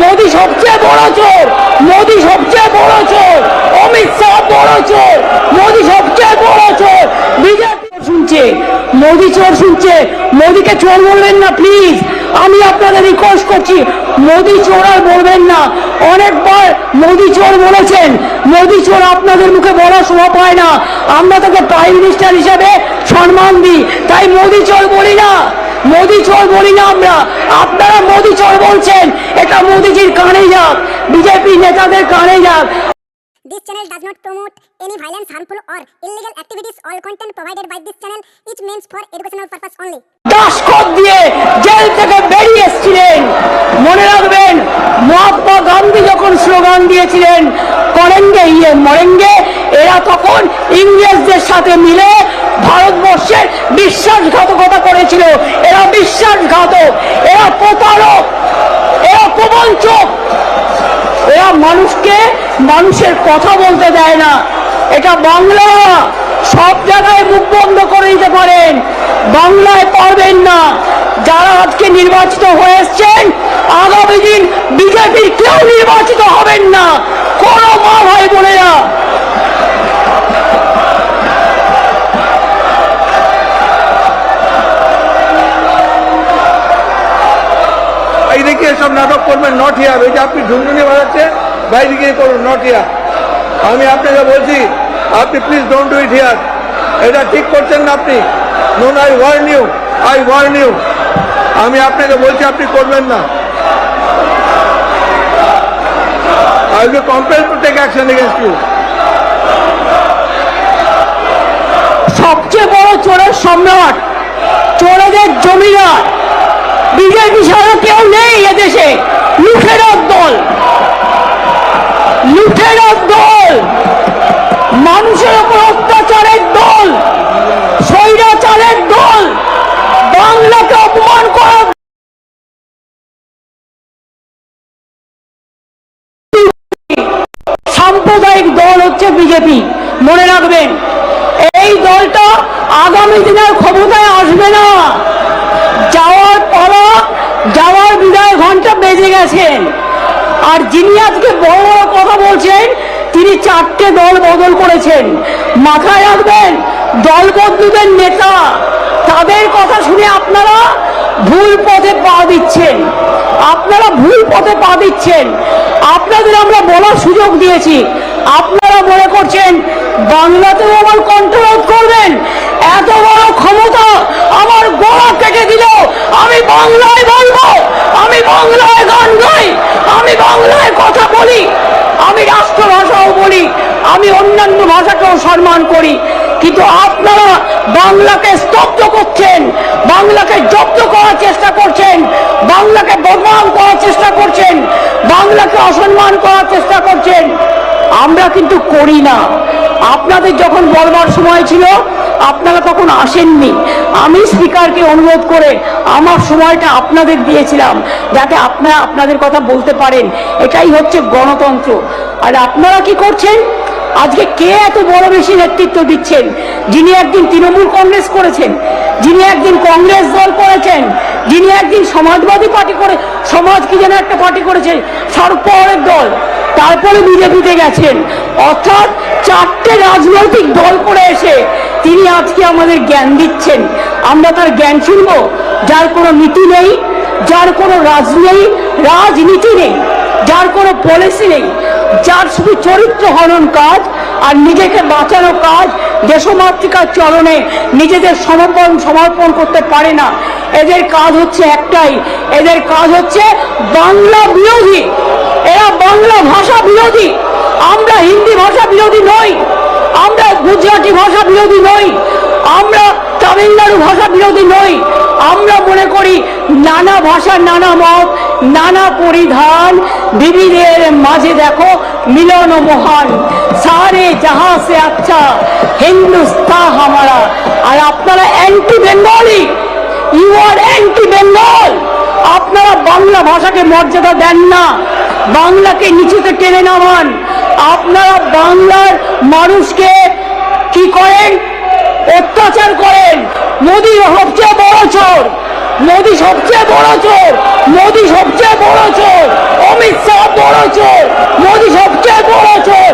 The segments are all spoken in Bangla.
মোদি সবচেয়ে বড় চোর, মোদি সবচেয়ে বড় চোর, অমিত শাহ বড় চোর, মোদি সবচেয়ে বড় চোর। বিজেপি শুনছে, মোদি চোর শুনছে, মোদিকে চোর বলবেন না প্লিজ আমি আপনাদের রিকোয়েস্ট করছি, মোদি চোর আর বলবেন না। অনেকবার মোদি চোর বলেছেন, মোদি চোর আপনাদের মুখে বলা শোভা পায় না। আমরা তাকে প্রাইম মিনিস্টার হিসেবে সম্মান দিই, তাই মোদি চোর বলি না। মোদি চোর বলি না আমরা আপনারা মোদি চোর বলছেন এটা মোদিজির কানে যাক বিজেপি নেতাদের কানে যাক This channel does not promote any violence, harmful, or illegal activities. All content provided by this channel is meant for educational purpose only. দাসখত দিয়ে জেল থেকে বেরিয়ে এসেছিলেন মনে রাখবেন মহাত্মা গান্ধী যখন স্লোগান দিয়েছিলেন করেঙ্গে ইয়ে মরেঙ্গে। এরা তখন ইংরেজদের সাথে মিলে ভারতবর্ষের বিশ্বাসঘাতকতা করেছিল। এরা বিশ্বাসঘাতক, এরা প্রতারক, এরা প্রবঞ্চক। এরা মানুষকে মানুষের কথা বলতে দেয় না। এটা বাংলা। সব জায়গায় মুখ বন্ধ করে দিতে পারেন। বাংলায় পারবেন না। যারা আজকে নির্বাচিত হয়ে এসছেন, আগামী দিন বিজেপির কেউ নির্বাচিত হবেন না। কোনো মা ভাই বোনেরা এই দিকে সব নাটক করবেন নট হিয়ার ওই যে আপনি ঝুনঝুনি বাজাচ্ছে বাইরে গিয়ে করুন নট হিয়ার আমি আপনাকে বলছি, আপনি please don't do it here এটা ঠিক করছেন না আপনি। Now I warn you I warn you আমি আপনাকে বলছি, আপনি করবেন না। I will compel to take action against you. সবচেয়ে বড় চোরের সম্রাট, চোরেদের জমিদার, বিজেপি ছাড়া কেউ নেই এদেশে লুঠেরার দল লুঠেরার দল মানুষের উপর অত্যাচারের দল স্বৈরাচারের দল বাংলাকে অপমান করার সাম্প্রদায়িক দল হচ্ছে বিজেপি। মনে রাখবেন, এই দলটা আগামী দিনের ক্ষমতায় আসবে না। যাওয়ার পর, যাওয়ার বিদায় ঘণ্টা বেজে গেছেন আর যিনি আজকে বড় কথা বলছেন, তিনি চারটে দল বদল করেছেন। মাথায় রাখবেন দল বদলুদের নেতা, তাদের কথা শুনে আপনারা ভুল পথে পা দিচ্ছেন। আপনারা ভুল পথে পা দিচ্ছেন। আপনাদের আমরা বলার সুযোগ দিয়েছি। আপনারা মনে করছেন বাংলাতেও আমার কন্ট্রোল করবেন? এত বড় ক্ষমতা আমার গোড়া কেটে দিল। আমি বাংলায় বলব, আমি বাংলায় গান গাই, আমি বাংলায় কথা বলি, আমি রাষ্ট্রভাষাও বলি, আমি অন্যান্য ভাষাকেও সম্মান করি। কিন্তু আপনারা বাংলাকে স্তব্ধ করছেন, বাংলাকে জব্দ করার চেষ্টা করছেন, বাংলাকে বদনাম করার চেষ্টা করছেন, বাংলাকে অসম্মান করার চেষ্টা করছেন। আমরা কিন্তু করি না। আপনাদের যখন বলবার সময় ছিল, আপনারা তখন আসেননি। আমি স্পিকারকে অনুরোধ করে আমার সময়টা আপনাদের দিয়েছিলাম, যাতে আপনারা আপনাদের কথা বলতে পারেন। এটাই হচ্ছে গণতন্ত্র। আর আপনারা কি করছেন? আজকে কে এত বড় বেশি নেতৃত্ব দিচ্ছেন? যিনি একদিন তৃণমূল কংগ্রেস করেছেন, যিনি একদিন কংগ্রেস দল করেছেন, যিনি একদিন সমাজবাদী পার্টি করে, সমাজ কি যেন একটা পার্টি করেছে শারদ পাওয়ারের দল। তারপরে বিজেপিতে গেছেন। অর্থাৎ চারটে রাজনৈতিক দল করে এসে তিনি আজকে আমাদের জ্ঞান দিচ্ছেন। আমরা তার জ্ঞান শুনব। যার কোনো নীতি নেই, যার কোনো রাজ নেই, রাজনীতি নেই। যার কোনো পলিসি নেই, যার শুধু চরিত্র হনন কাজ আর নিজেকে বাঁচানো কাজ, দেশমাতৃকার চরণে নিজেদের সমর্পণ সমর্পণ করতে পারে না। এদের কাজ হচ্ছে একটাই, এদের কাজ হচ্ছে বাংলা বিরোধী। এরা বাংলা ভাষা বিরোধী। আমরা হিন্দি ভাষা বিরোধী নই, আমরা গুজরাটি ভাষা বিরোধী নই। আমরা তামিলনাড়ু ভাষা বিরোধী নই। আমরা মনে করি নানা ভাষার নানা মত, নানা পরিধান। বিবিধের মাঝে দেখো মিলন মহান। সারে জাহা সে আচ্ছা হিন্দুস্তা হামারা। আর আপনারা anti Bengali you are anti Bengal আপনারা বাংলা ভাষাকে মর্যাদা দেন না। বাংলাকে নিচুতে টেনে নামান। আপনারা বাংলার মানুষকে কি করেন? অত্যাচার করেন। নদী সবচেয়ে বড় চোর। নদী সবচেয়ে বড় চোর। নদী সবচেয়ে বড় চোর। অমিত শাহ বড় চোর। নদী সবচেয়ে বড় চোর।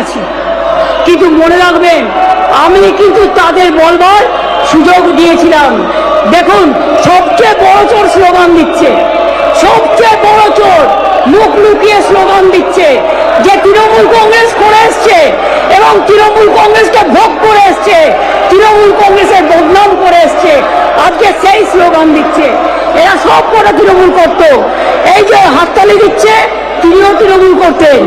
আছি। কিন্তু মনে রাখবেন, আমি কিন্তু তাদের বলবার সুযোগ দিয়েছিলাম। দেখুন, সবচেয়ে বড় চোর স্লোগান দিচ্ছে। সবচেয়ে বড় চোর মুখ লুকিয়ে স্লোগান দিচ্ছে যে তৃণমূল কংগ্রেস করে এসছে এবং তৃণমূল কংগ্রেসকে ভোগ করে এসছে, তৃণমূল কংগ্রেসের বদনাম করে এসছে। আজকে সেই স্লোগান দিচ্ছে। এরা সব কটা তৃণমূল করতো। এই যে হাততালি দিচ্ছে, তিনিও তৃণমূল করতেন।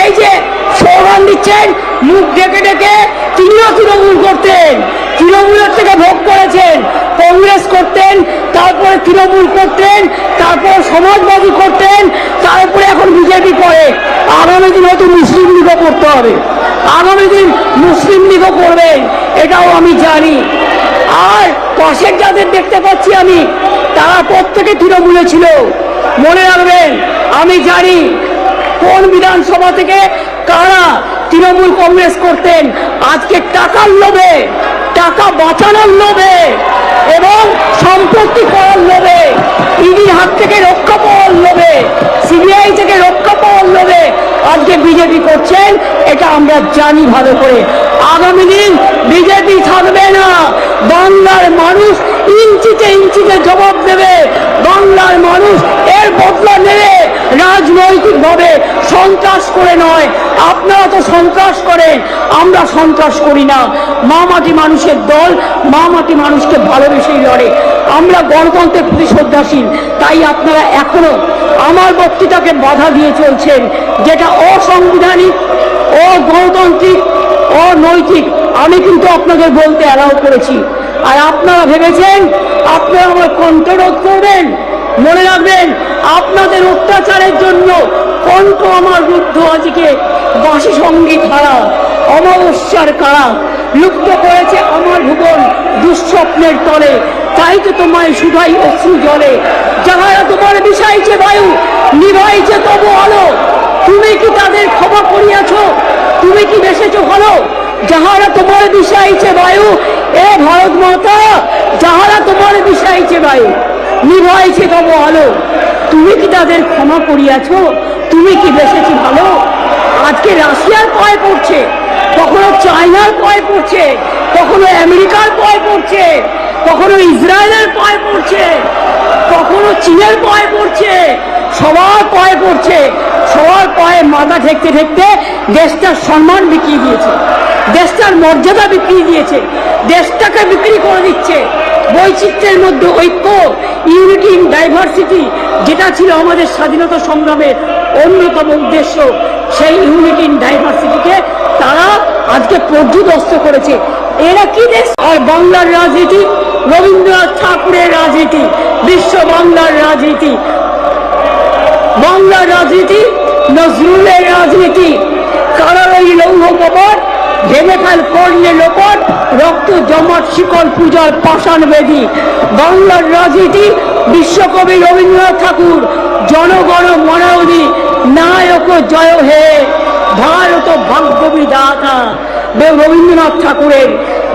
এই যে স্লোগান দিচ্ছেন মুখ ডেকে ডেকে তিনিও তৃণমূল করতেন, তৃণমূলের থেকে ভোগ করেছেন, কংগ্রেস করতেন, তারপরে তৃণমূল করতেন, তারপর সমাজবাদী করতেন, তারপরে এখন বিজেপি করে। আগামী দিন হয়তো মুসলিম লীগও করতে হবে। আগামী দিন মুসলিম লীগও করবেন এটাও আমি জানি। আর পাশের যাদের দেখতে পাচ্ছি আমি, তারা প্রত্যেকে তৃণমূলে ছিল। মনে রাখবেন, আমি জানি কোন বিধানসভা থেকে কারা তৃণমূল কংগ্রেস করতেন? আজকে টাকার লোভে, টাকা বাঁচানোর লোভে এবং সম্পত্তি করার লোভে ইডির হাত থেকে রক্ষা পাওয়ার লোভে সিবিআই থেকে রক্ষা পাওয়ার লোভে আজকে বিজেপি করছেন, এটা আমরা জানি ভালো করে। আগামী দিন বিজেপি থাকবে না। বাংলার মানুষ ইঞ্চিতে ইঞ্চিতে জবাব দেবে। বাংলার মানুষ এর বদলা নেবে। রাজনৈতিকভাবে সন্ত্রাস করে নয়। আপনারা তো সন্ত্রাস করেন, আমরা সন্ত্রাস করি না। মা মাটি মানুষের দল মা মাটি মানুষকে ভালোবেসেই লড়ে। আমরা গণতন্ত্রের প্রতি শ্রদ্ধাশীল, তাই আপনারা এখনও আমার বক্তৃতাকে বাধা দিয়ে চলছেন, যেটা অসাংবিধানিক, অগণতান্ত্রিক, অনৈতিক। আমি কিন্তু আপনাদের বলতে অ্যালাউ করেছি। আর আপনারা ভেবেছেন, আপনারা আমার কণ্ঠরোধ করবেন? মনে রাখবেন, আপনাদের অত্যাচারের জন্য কণ্ঠ আমার রুদ্ধ আজকে বাসি সংগীত হারা অমাবস্যার কারা লুপ্ত করেছে আমার ভুবন দুঃস্বপ্নের তলে। তাই তো তোমায় শুধাই অশ্রু জলে। যাহারা তোমার বিষাইছে বায়ু, নিভাইছে তবু আলো। তুমি কি তাদের ক্ষমা করিয়াছ? তুমি কি বেসেছ ভালো? যাহারা তোমার বিষাইছে বায়ু, এ ভারত মাতা যাহারা তোমার বিষাইছে বায়ু। নিভাইছে তব আলো তুমি কি তাদের ক্ষমা করিয়াছ? তুমি কি বেসেছি ভালো? আজকে রাশিয়ার পায়ে পড়ছে কখনো চায়নার পায়ে পড়ছে কখনো আমেরিকার পায়ে পড়ছে কখনো ইসরায়েলের পায়ে পড়ছে কখনো চীনের পায়ে পড়ছে সবার পায়ে পড়ছে সবার পায়ে মাথা ঠেকতে ঠেকতে দেশটার সম্মান বিক্রি দিয়েছে, দেশটার মর্যাদা বিক্রি দিয়েছে, দেশটাকে বিক্রি করে দিচ্ছে। বৈচিত্র্যের মধ্যে ঐক্য ইউনিটি ইন ডাইভার্সিটি, যেটা ছিল আমাদের স্বাধীনতা সংগ্রামের অন্যতম উদ্দেশ্য, সেই ইউনিটি ইন ডাইভার্সিটিকে তারা আজকে পর্যুদস্ত করেছে। এরা কি দেশ? আর বাংলার রাজনীতি, রবীন্দ্রনাথ ঠাকুরের রাজনীতি, বিশ্ব বাংলার রাজনীতি। বাংলার রাজনীতি, নজরুলের রাজনীতি। কারার ওই লৌহ কবর? ভেঙে ফেল করলে লোপর রক্ত জমাট শিকল পূজার পাষাণ বেদি। বাংলার রাজনীতি, বিশ্বকবি রবীন্দ্রনাথ ঠাকুর, জনগণ মনাবধি নায়ক জয় হে, ভারত ভাগ্য বিধাতা বে- রবীন্দ্রনাথ ঠাকুরের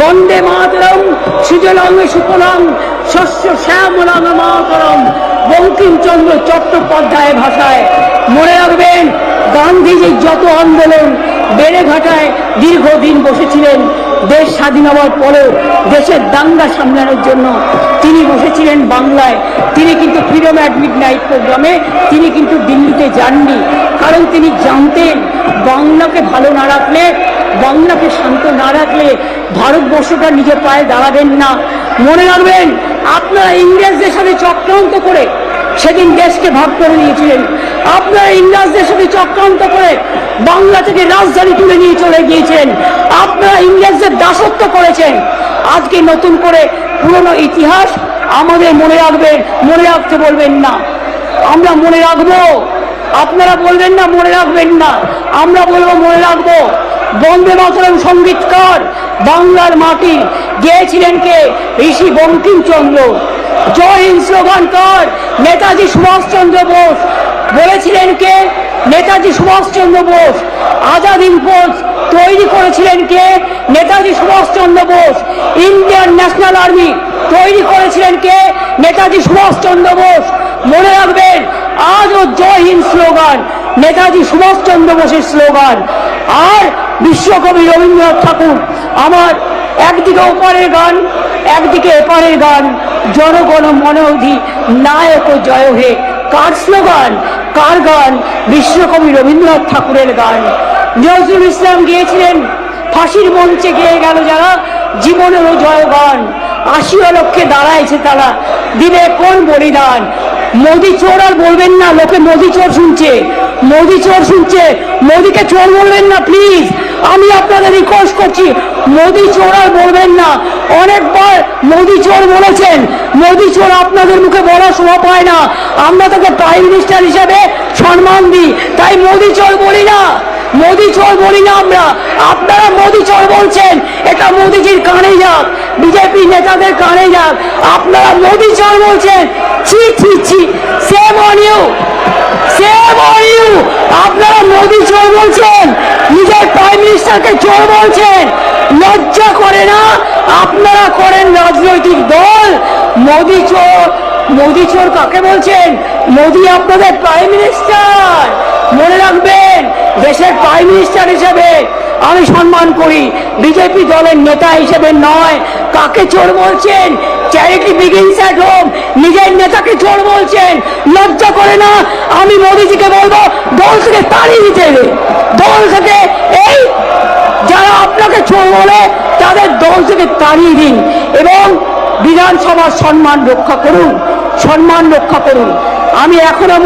বন্দে মাতরম, সুজলাং সুফলাং, শস্য শ্যামলাং মাতরম, বঙ্কিমচন্দ্র চট্টোপাধ্যায় ভাষায়। মনে রাখবেন, গান্ধীজির যত আন্দোলন বেড়েঘাটায় দীর্ঘদিন বসেছিলেন দেশ স্বাধীন হওয়ার পরেও দেশের দাঙ্গা সামলানোর জন্য। তিনি বসেছিলেন বাংলায়। তিনি কিন্তু ফ্রিডম অ্যাট মিড নাইট প্রোগ্রামে তিনি কিন্তু দিল্লিতে যাননি। কারণ তিনি জানতেন বাংলাকে ভালো না রাখলে, বাংলাকে শান্ত না রাখলে ভারতবর্ষটা নিজের পায়ে দাঁড়াবেন না। মনে রাখবেন, আপনারা ইংরেজদের সাথে চক্রান্ত করে সেদিন দেশকে ভাগ করে দিয়েছিলেন আপনারা ইংরেজদের সাথে চক্রান্ত করে বাংলা থেকে রাজধানী তুলে নিয়ে চলে গিয়েছেন আপনারা ইংরেজদের দাসত্ব করেছেন। আজকে নতুন করে পুরনো ইতিহাস আমাদের মনে রাখবেন মনে রাখতে বলবেন না। আমরা মনে রাখব। আপনারা বলবেন না, মনে রাখবেন না। আমরা বলব, মনে রাখব। বন্দে মাতরম সঙ্গীতকার বাংলার মাটি গেয়েছিলেন কে? ঋষি বঙ্কিমচন্দ্র। জয় হিন্দ স্লোগানকার নেতাজি সুভাষচন্দ্র বোস। বলেছিলেন কে? নেতাজি সুভাষচন্দ্র বোস। আজাদ ফৌজ তৈরি করেছিলেন কে? Netaji Subhas Chandra Bose. Indian National Army তৈরি করেছিলেন কে? নেতাজি সুভাষচন্দ্র বোস। মনে রাখবেন, আজও জয় হিন্দ স্লোগান, নেতাজি সুভাষচন্দ্র বোসের স্লোগান। আর বিশ্বকবি রবীন্দ্রনাথ ঠাকুর, আমার একদিকে ওপারের গান একদিকে এপারের গান, জনগণ মনোধি, নায়ক জয় হে কার স্লোগান? কার গান? বিশ্বকবি রবীন্দ্রনাথ ঠাকুরের গান। নজরুল ইসলাম গিয়েছিলেন, ফাঁসির মঞ্চে গিয়ে গেল যারা, জীবনেরও জয় গান আশিও লক্ষে দাঁড়াইছে তারা দিবে কোন বলিদান? মোদি চোর আর বলবেন না, লোকে মোদি চোর শুনছে। মোদি চোর শুনছে, মোদিকে চোর বলবেন না প্লিজ আমি আপনাদের রিকোয়েস্ট করছি, মোদি চোর আর বলবেন না অনেকবার মোদী চোর বলেছেন, মোদী চোর আপনাদের মুখে বলা শোভা পায় না। আমরা তাকে প্রাইম মিনিস্টার হিসাবে সম্মান দিই। তাই মোদী চোর বলি না। মোদী চোর বলি না আমরা। আপনারা মোদী চোর বলছেন, এটা মোদিজির কানে যাক, বিজেপি নেতাদের কানে যাক। আপনারা মোদী চোর বলছেন, ছি ছি ছি। আপনারা মোদী চোর বলছেন, নিজের প্রাইম মিনিস্টারকে চোর বলছেন। লজ্জা করে না? আপনারা করেন রাজনৈতিক দল। মোদি চোর মোদি চোর কাকে বলছেন? মোদী আপনাদের প্রাইম মিনিস্টার মনে রাখবেন, দেশের প্রাইম মিনিস্টার হিসেবে আমি সম্মান করি। বিজেপি দলের নেতা হিসেবে নয়, কাকে চোর বলছেন? চ্যারিটি বিগিনস অ্যাট হোম নিজের নেতাকে চোর বলছেন। লজ্জা করে না, আমি মোদিজিকে বলব, দল থেকে তাড়িয়ে দিতে দল থেকে এই যারা আপনাকে চোর বলে, তাদের দল থেকে তাড়িয়ে দিন এবং বিধানসভার সম্মান রক্ষা করুন, সম্মান রক্ষা করুন। আমি এখনও